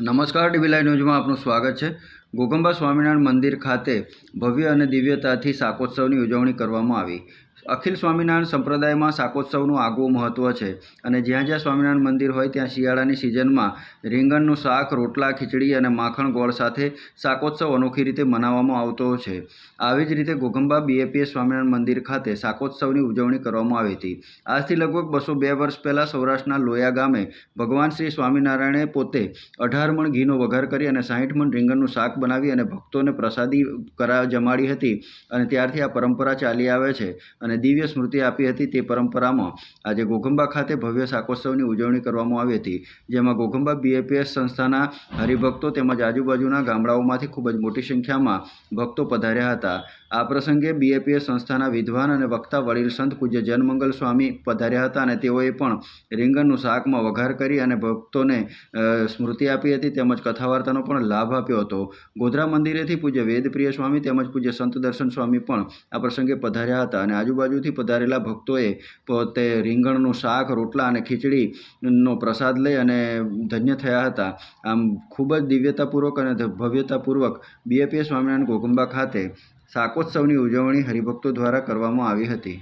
નમસ્કાર dB live ન્યૂઝમાં આપનું સ્વાગત છે. ગોગંબા સ્વામિનારાયણ મંદિર ખાતે ભવ્ય અને દિવ્યતાથી શાકોત્સવની ઉજવણી કરવામાં આવી. અખિલ સ્વામિનારાયણ સંપ્રદાયમાં શાકોત્સવનું આગવું મહત્ત્વ છે. અને જ્યાં જ્યાં સ્વામિનારાયણ મંદિર હોય ત્યાં શિયાળાની સિઝનમાં રીંગણનું શાક, રોટલા, ખીચડી અને માખણ ગોળ સાથે શાકોત્સવ અનોખી રીતે મનાવવામાં આવતો છે. આવી જ રીતે ઘોઘંબા બીએપીએસ સ્વામિનારાયણ મંદિર ખાતે શાકોત્સવની ઉજવણી કરવામાં આવી હતી. આજથી લગભગ બસો બે વર્ષ પહેલાં સૌરાષ્ટ્રના લોયા ગામે ભગવાન શ્રી સ્વામિનારાયણે પોતે અઢાર મણ ઘીનો વઘાર કરી અને સાહીઠ મણ રીંગણનું શાક બનાવી અને ભક્તોને પ્રસાદી કરા જમાડી હતી અને ત્યારથી આ પરંપરા ચાલી આવે છે. અને દિવ્ય સ્મૃતિ આપી હતી તે પરંપરામાં આજે ગોગંબા ખાતે ભવ્ય શાકોત્સવની ઉજવણી કરવામાં આવી હતી, જેમાં ગોગંબા બીએપીએસ સંસ્થાના હરિભક્તો તેમજ આજુબાજુના ગામડાઓમાંથી ખૂબ જ મોટી સંખ્યામાં ભક્તો પધાર્યા હતા. આ પ્રસંગે બીએપીએસ સંસ્થાના વિદ્વાન અને વક્તા વડીલ સંત પૂજ્ય જનમંગલ સ્વામી પધાર્યા હતા અને તેઓએ પણ રીંગણનું શાકમાં વઘાર કરી અને ભક્તોને સ્મૃતિ આપી હતી તેમજ કથા વાર્તાનો પણ લાભ આપ્યો હતો. ગોધરા મંદિરેથી પૂજ્ય વેદપ્રિય સ્વામી તેમજ પૂજ્ય સંત દર્શન સ્વામી પણ આ પ્રસંગે પધાર્યા હતા અને આજુબાજુથી પધારેલા ભક્તોએ પોતે રીંગણનું શાક, રોટલા અને ખીચડીનો પ્રસાદ લઈ અને ધન્ય થયા હતા. આમ ખૂબ જ દિવ્યતાપૂર્વક અને ભવ્યતાપૂર્વક બીએપીએસ સ્વામિનારાયણ ગોગંબા ખાતે શાકોત્સવની ઉજવણી હરિભક્તો દ્વારા કરવામાં આવી હતી.